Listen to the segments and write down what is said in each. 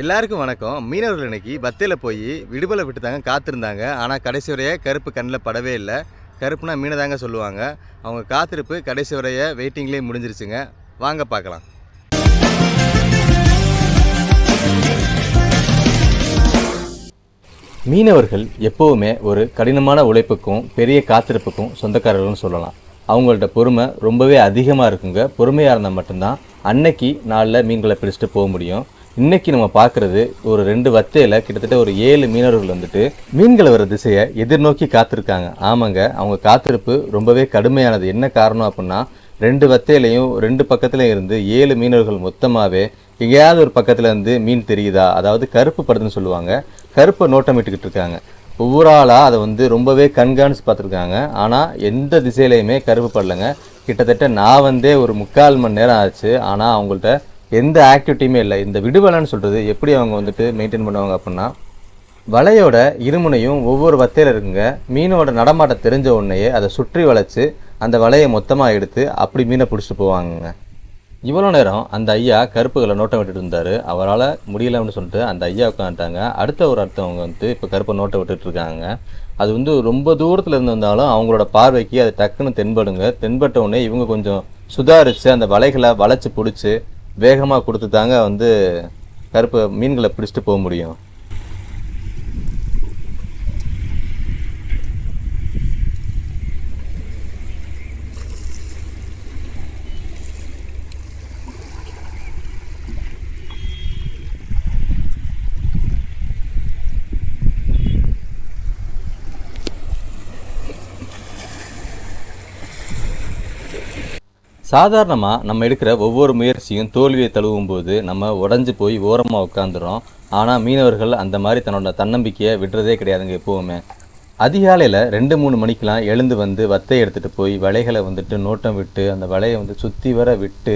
எல்லாருக்கும் வணக்கம். மீனவர்கள் இன்னைக்கு பத்தையில் போய் விடுபலை விட்டு தாங்க காத்திருந்தாங்க. ஆனால் கடைசி வரைய கருப்பு கண்ணில் படவே இல்லை. கருப்புனா மீனை தாங்க சொல்லுவாங்க. அவங்க காத்திருப்பு கடைசி வரைய வெயிட்டிங்லேயே முடிஞ்சிருச்சுங்க. வாங்க பார்க்கலாம். மீனவர்கள் எப்போவுமே ஒரு கடினமான உழைப்புக்கும் பெரிய காத்திருப்புக்கும் சொந்தக்காரர்கள்னு சொல்லலாம். அவங்கள்ட்ட பொறுமை ரொம்பவே அதிகமாக இருக்குங்க. பொறுமையாக இருந்தால் மட்டும்தான் அன்னைக்கு நாளில் மீன்களை பிடிச்சிட்டு போக முடியும். இன்னைக்கு நம்ம பார்க்குறது ஒரு ரெண்டு வத்தையில் கிட்டத்தட்ட ஒரு ஏழு மீனவர்கள் வந்துட்டு மீன்களை வர திசையை எதிர்நோக்கி காத்திருக்காங்க. ஆமாங்க அவங்க காத்திருப்பு ரொம்பவே கடுமையானது. என்ன காரணம் அப்படின்னா ரெண்டு வத்தையிலையும் ரெண்டு பக்கத்துலையும் இருந்து ஏழு மீனவர்கள் மொத்தமாகவே எங்கேயாவது ஒரு பக்கத்துல இருந்து மீன் தெரியுதா? அதாவது கருப்பு படுதுன்னு சொல்லுவாங்க. கருப்பை நோட்டமிட்டுக்கிட்டு இருக்காங்க. ஒவ்வொரு ஆளாக அதை வந்து ரொம்பவே கண்காணிச்சு பார்த்துருக்காங்க. ஆனால் எந்த திசையிலையுமே கருப்பு படலைங்க. கிட்டத்தட்ட நான் வந்தே ஒரு முக்கால் மணி நேரம் ஆச்சு. ஆனால் அவங்கள்ட்ட எந்த ஆக்டிவிட்டியுமே இல்லை. இந்த விடுவலைன்னு சொல்கிறது எப்படி அவங்க வந்துட்டு மெயின்டைன் பண்ணுவாங்க அப்படின்னா வலையோட இருமுனையும் ஒவ்வொரு வத்தையில் இருக்குங்க. மீனோட நடமாட்டம் தெரிஞ்ச உடனேயே அதை சுற்றி வளைச்சு அந்த வலையை மொத்தமாக எடுத்து அப்படி மீனை பிடிச்சிட்டு போவாங்கங்க. இவ்வளோ நேரம் அந்த ஐயா கருப்புகளை நோட்டை விட்டுட்டு இருந்தார். அவரால் முடியலன்னு சொல்லிட்டு அந்த ஐயா உட்காந்துட்டாங்க அடுத்த ஒரு அடுத்தவங்க வந்து இப்போ கருப்பை நோட்டை விட்டுட்டு இருக்காங்க. அது வந்து ரொம்ப தூரத்தில் இருந்தாலும் அவங்களோட பார்வைக்கு அது டக்குன்னு தென்படுங்க. தென்பட்ட உடனே இவங்க கொஞ்சம் சுதாரித்து அந்த வலைகளை வளைச்சி பிடிச்சி வேகமாக கொடுத்து தாங்க வந்து கருப்பு மீன்களை பிடிச்சிட்டு போக முடியும். சாதாரணமாக நம்ம எடுக்கிற ஒவ்வொரு முயற்சியும் தோல்வியை தழுவும் போது நம்ம உடஞ்சி போய் ஓரமாக உட்காந்துரும் ஆனால் மீனவர்கள் அந்த மாதிரி தன்னோட தன்னம்பிக்கையை விடுறதே கிடையாதுங்க எப்போவுமே. அதிகாலையில் ரெண்டு மூணு மணிக்கெலாம் எழுந்து வந்து வத்தை எடுத்துகிட்டு போய் வலைகளை வந்துட்டு நோட்டம் விட்டு அந்த வலையை வந்து சுற்றி வர விட்டு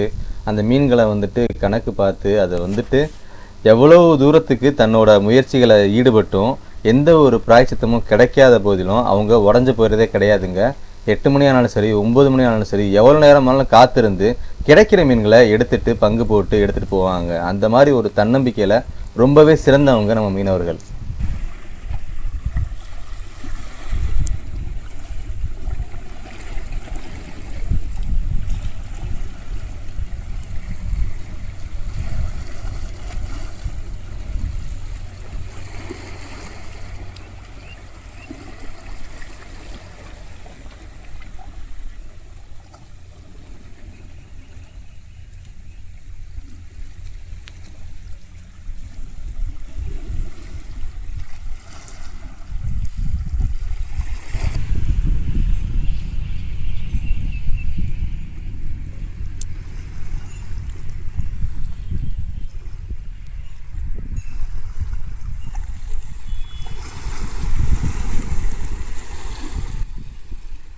அந்த மீன்களை வந்துட்டு கணக்கு பார்த்து அதை வந்துட்டு எவ்வளோ தூரத்துக்கு தன்னோட முயற்சிகளை ஈடுபட்டும் எந்த ஒரு பிராய்ச்சித்தமும் கிடைக்காத போதிலும் அவங்க உடஞ்சி போயிடுறதே கிடையாதுங்க. எட்டு மணி ஆனாலும் சரி ஒம்பது மணி ஆனாலும் சரி எவ்வளோ நேரம் ஆனாலும் காத்திருந்து கிடைக்கிற மீன்களை எடுத்துட்டு பங்கு போட்டு எடுத்துகிட்டு போவாங்க. அந்த மாதிரி ஒரு தன்னம்பிக்கையில் ரொம்பவே சிறந்தவங்க நம்ம மீனவர்கள்.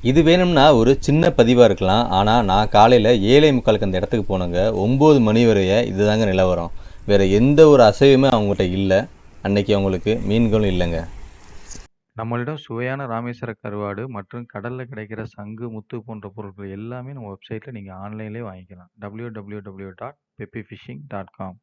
இது வேணும்னா ஒரு சின்ன பதிவாக இருக்கலாம். ஆனால் நான் காலையில் ஏழை முக்காலுக்கு அந்த இடத்துக்கு போனேங்க. ஒம்பது மணி வரைய இதுதாங்க நிலவரம். வேறு எந்த ஒரு அசைவுமே அவங்ககிட்ட இல்லை. அன்னைக்கு அவங்களுக்கு மீன்களும் இல்லைங்க. நம்மளிடம் சுவையான ராமேஸ்வர கருவாடு மற்றும் கடலில் கிடைக்கிற சங்கு முத்து போன்ற பொருட்கள் எல்லாமே நம்ம வெப்சைட்டில் நீங்கள் ஆன்லைன்லேயே வாங்கிக்கலாம் W W W dot peppy fishing dot com